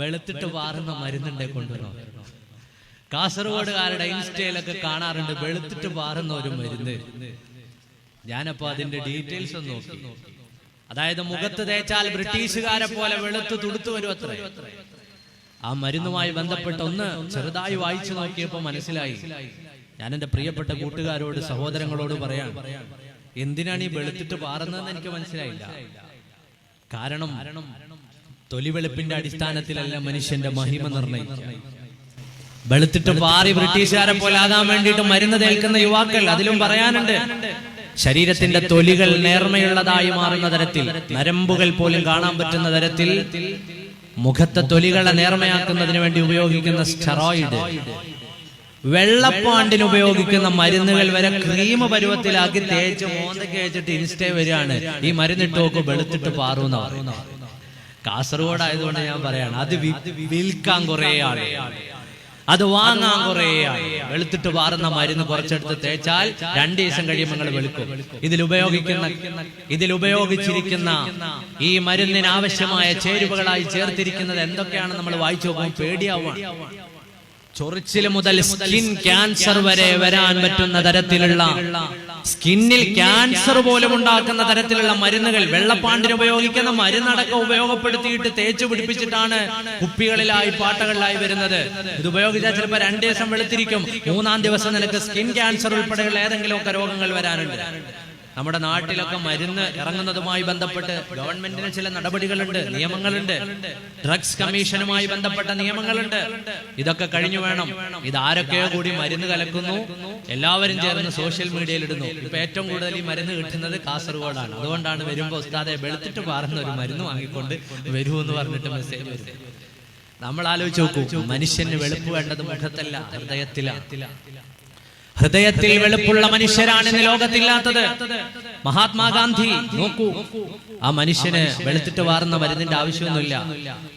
വെളുത്തിട്ട് വാറുന്ന മരുന്നുണ്ടേ കൊണ്ടുവരണോ കാസർഗോഡുകാരുടെ ഇൻസ്റ്റയിലൊക്കെ കാണാറുണ്ട് വെളുത്തിട്ട് വാറുന്ന ഒരു മരുന്ന്. ഞാനപ്പോ അതിന്റെ ഡീറ്റെയിൽസ് ഒന്ന് നോക്കി. അതായത് മുഖത്ത് തേച്ചാൽ ബ്രിട്ടീഷുകാരെ പോലെ വെളുത്ത് തുടുത്തു വരും അത്ര ആ മരുന്നുമായി ബന്ധപ്പെട്ട് ഒന്ന് ചെറുതായി വായിച്ചു നോക്കിയപ്പോ മനസ്സിലായി. ഞാൻ എന്റെ പ്രിയപ്പെട്ട കൂട്ടുകാരോട് സഹോദരങ്ങളോട് പറയാം. എന്തിനാണ് ഈ വെളുത്തിട്ട് പാറുന്നതെന്ന് എനിക്ക് മനസ്സിലായില്ല. കാരണം തൊലി വെളുപ്പിന്റെ അടിസ്ഥാനത്തിലല്ല മനുഷ്യന്റെ മഹിമ നിർണയിക്കുക. വെളുത്തിട്ട് പാറി ബ്രിട്ടീഷുകാരെ പോലെ ആകാൻ വേണ്ടിയിട്ട് മരുന്ന് തേൽക്കുന്ന യുവാക്കൾ അതിലും പറയാനുണ്ട്. ശരീരത്തിന്റെ തൊലികൾ നേർമയുള്ളതായി മാറുന്ന തരത്തിൽ നരമ്പുകൾ പോലും കാണാൻ പറ്റുന്ന തരത്തിൽ മുഖത്തെ തൊലികളെ നേർമയാക്കുന്നതിന് വേണ്ടി ഉപയോഗിക്കുന്ന സ്റ്റെറോയിഡ് വെള്ളപ്പാണ്ടിന് ഉപയോഗിക്കുന്ന മരുന്നുകൾ വരെ ക്രീം പരുവത്തിലാക്കി തേച്ച് മോന്തയ്ക്ക് ഇൻസ്റ്റേ വരികയാണ്. ഈ മരുന്നിട്ട് നോക്കും വെളുത്തിട്ട് പാറുന്ന പറയുന്നത് കാസർഗോഡ് ആയതുകൊണ്ട് ഞാൻ പറയാണ് അത് വിൽക്കാൻ കുറേ ആളെ. അത് വാങ്ങാൻ കുറേ വെളുത്തിട്ട് വാറുന്ന മരുന്ന് കുറച്ചെടുത്ത് തേച്ചാൽ രണ്ടു ദിവസം കഴിയുമ്പോൾ നിങ്ങൾ വെളുക്കും. ഇതിൽ ഉപയോഗിക്കുന്ന ഇതിൽ ഉപയോഗിച്ചിരിക്കുന്ന ഈ മരുന്നിന് ആവശ്യമായ ചേരുവകളായി ചേർത്തിരിക്കുന്നത് എന്തൊക്കെയാണ് നമ്മൾ വായിച്ചു നോക്കുമ്പോൾ പേടിയാവുകയാണ് ചൊറിച്ചിൽ മുതൽ സ്കിൻ ക്യാൻസർ വരെ വരാൻ പറ്റുന്ന തരത്തിലുള്ള സ്കിന്നിൽ ക്യാൻസർ പോലും ഉണ്ടാക്കുന്ന തരത്തിലുള്ള മരുന്നുകൾ വെള്ളപ്പാണ്ടിന് ഉപയോഗിക്കുന്ന മരുന്നടക്കം ഉപയോഗപ്പെടുത്തിയിട്ട് തേച്ചു പിടിപ്പിച്ചിട്ടാണ് കുപ്പികളിലായി പാട്ടകളിലായി വരുന്നത്. ഇത് ഉപയോഗിച്ചാൽ ചിലപ്പോൾ രണ്ടു ദിവസം വെളുത്തിരിക്കും. മൂന്നാം ദിവസം നിനക്ക് സ്കിൻ ക്യാൻസർ ഉൾപ്പെടെയുള്ള ഏതെങ്കിലുമൊക്കെ രോഗങ്ങൾ വരാനുണ്ട് നമ്മുടെ നാട്ടിലൊക്കെ മരുന്ന് ഇറങ്ങുന്നതുമായി ബന്ധപ്പെട്ട് ഗവൺമെന്റിന് ചില നടപടികളുണ്ട് നിയമങ്ങളുണ്ട്. ഡ്രഗ്സ് കമ്മീഷനുമായി ബന്ധപ്പെട്ട നിയമങ്ങളുണ്ട്. ഇതൊക്കെ കഴിഞ്ഞു വേണം. ഇത് ആരൊക്കെയോ കൂടി മരുന്ന് കലക്കുന്നു. എല്ലാവരും ചേർന്ന് സോഷ്യൽ മീഡിയയിൽ ഇടുന്നു. ഇപ്പൊ ഏറ്റവും കൂടുതൽ ഈ മരുന്ന് കിട്ടുന്നത് കാസർഗോഡാണ്. അതുകൊണ്ടാണ് വരുമ്പോ ഉസ്താദെ വെളുത്തിട്ട് പാറുന്ന ഒരു മരുന്ന് വാങ്ങിക്കൊണ്ട് വരൂ എന്ന് പറഞ്ഞിട്ട് മെസ്സേജ് വരും. നമ്മൾ ആലോചിച്ച് നോക്കൂ. മനുഷ്യന് വെളുപ്പ് വേണ്ടത് മുഖത്തല്ല ഹൃദയത്തിലാണ് ഹൃദയത്തിൽ വെളുപ്പുള്ള മനുഷ്യരാണ് ഇന്ന് ലോകത്തില്ലാത്തത്. മഹാത്മാഗാന്ധി. നോക്കൂ ആ മനുഷ്യന് വെളുത്തിട്ട് വാർന്ന മരുന്നിന്റെ ആവശ്യമൊന്നുമില്ല.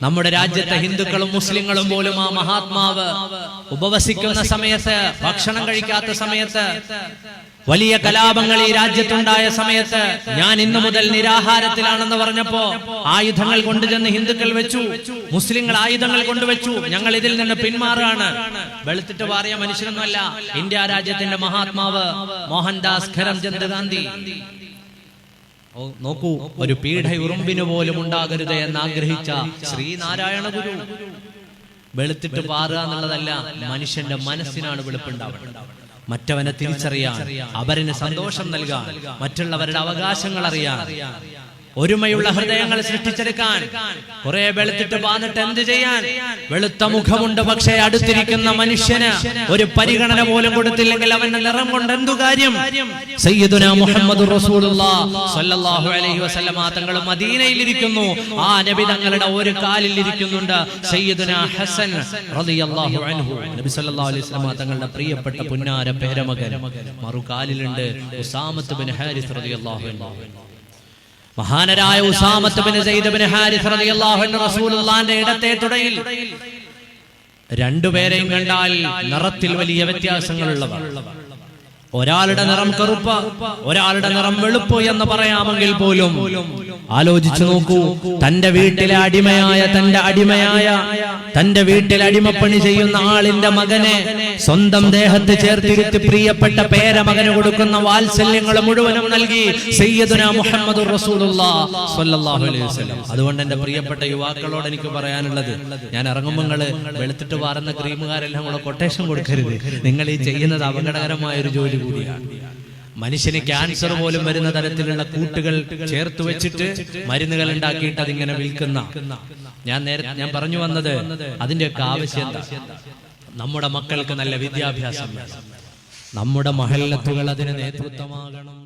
നമ്മുടെ രാജ്യത്തെ ഹിന്ദുക്കളും മുസ്ലിങ്ങളും പോലും ആ മഹാത്മാവ് ഉപവസിക്കുന്ന സമയത്ത് ഭക്ഷണം കഴിക്കാത്ത സമയത്ത് വലിയ കലാപങ്ങൾ ഈ രാജ്യത്തുണ്ടായ സമയത്ത് ഞാൻ ഇന്നു മുതൽ നിരാഹാരത്തിലാണെന്ന് പറഞ്ഞപ്പോ ആയുധങ്ങൾ കൊണ്ടുചെന്ന് ഹിന്ദുക്കൾ വെച്ചു മുസ്ലിങ്ങൾ ആയുധങ്ങൾ കൊണ്ടുവച്ചു ഞങ്ങൾ ഇതിൽ നിന്ന് പിന്മാറുകയാണ്. വെളുത്തിട്ട് വാറിയ മനുഷ്യനൊന്നുമല്ല ഇന്ത്യ രാജ്യത്തിന്റെ മഹാത്മാവ് മോഹൻദാസ് കരംചന്ദ് ഗാന്ധി. നോക്കൂ ഒരു പീഠ ഉറുമ്പിന് പോലും ഉണ്ടാകരുത് എന്ന് ആഗ്രഹിച്ച ശ്രീനാരായണ ഗുരു. വെളുത്തിട്ട് പാറുക എന്നുള്ളതല്ല മനുഷ്യന്റെ മനസ്സിനാണ് വെളുപ്പുണ്ടാവുന്നത് മറ്റവനെ തിരിച്ചറിയാൻ അവരിന് സന്തോഷം നൽകാൻ മറ്റുള്ളവരുടെ അവകാശങ്ങൾ അറിയാൻ ഒരുമയുള്ള ഹൃദയങ്ങൾ സൃഷ്ടിച്ചെടുക്കാൻ. കുറെ വെളുത്തിട്ട് പാന്നിട്ട് എന്ത് ചെയ്യാൻ? വെളുത്ത മുഖമുണ്ട് പക്ഷേ അടുത്തിരിക്കുന്ന മനുഷ്യന് ഒരു പരിഗണന പോലും കൊടുത്തില്ലെങ്കിൽ അവന്റെ നിറം കൊണ്ട് എന്തു കാര്യം? സയ്യിദുന മുഹമ്മദ് സല്ലല്ലാഹു അലൈഹി വസല്ലമ തങ്ങൾ മദീനയിൽ ഇരിക്കുന്നു ആ നബി തങ്ങളുടെ ഒരു കാലിൽ ഇരിക്കുന്നുണ്ട്. സയ്യിദുന ഹസൻ റളിയല്ലാഹു അൻഹു. നബി അലൈഹി വസല്ലമ തങ്ങളുടെ പ്രിയപ്പെട്ട പുന്നാര പേരമകൻ. മറുകാലിലുണ്ട് ഉസാമത്ത് ബിൻ ഹാരിസ് റളിയല്ലാഹു അൻഹു. മഹാനരായ Usama bin Zaid bin Haris റളിയല്ലാഹു അൻഹു റസൂലുള്ളാഹിന്റെ ഇടത്തെ തുടയിൽ രണ്ടുപേരെയും കണ്ടാൽ നിറത്തിൽ വലിയ വ്യത്യാസങ്ങളുള്ളവർ. ഒരാളുടെ നിറം കറുപ്പ് ഒരാളുടെ നിറം വെളുപ്പ് എന്ന് പറയാമെങ്കിൽ പോലും ആലോചിച്ചു നോക്കൂ. തന്റെ വീട്ടിലെ അടിമയായ തന്റെ അടിമയായ തന്റെ വീട്ടിൽ അടിമപ്പണി ചെയ്യുന്ന ആളിന്റെ മകനെ സ്വന്തം ദേഹത്ത് ചേർത്തിരുത്തി പ്രിയപ്പെട്ട പേരമകന് കൊടുക്കുന്ന വാത്സല്യങ്ങൾ മുഴുവനും നൽകി സയ്യദുന മുഹമ്മദ് അതുകൊണ്ട് എന്റെ പ്രിയപ്പെട്ട യുവാക്കളോട് എനിക്ക് പറയാനുള്ളത് ഞാൻ ഇറങ്ങുമ്പോൾ വെളുത്തിട്ട് വാറുന്ന ക്രീമുകാരെല്ലാം കൂടെ കൊട്ടേഷൻ കൊടുക്കരുത്. നിങ്ങൾ ഈ ചെയ്യുന്നത് അപകടകരമായ ഒരു ജോലി കൂടിയാണ്. മനുഷ്യന് ക്യാൻസർ പോലും വരുന്ന തരത്തിലുള്ള കൂട്ടുകൾ ചേർത്ത് വെച്ചിട്ട് മരുന്നുകൾ ഉണ്ടാക്കിയിട്ട് അതിങ്ങനെ വിൽക്കുന്ന. ഞാൻ നേരത്തെ ഞാൻ പറഞ്ഞു വന്നത് അതിന്റെയൊക്കെ ആവശ്യം നമ്മുടെ മക്കൾക്ക് നല്ല വിദ്യാഭ്യാസം നമ്മുടെ മഹല്ലത്തുകൾ അതിന് നേതൃത്വമാകണം.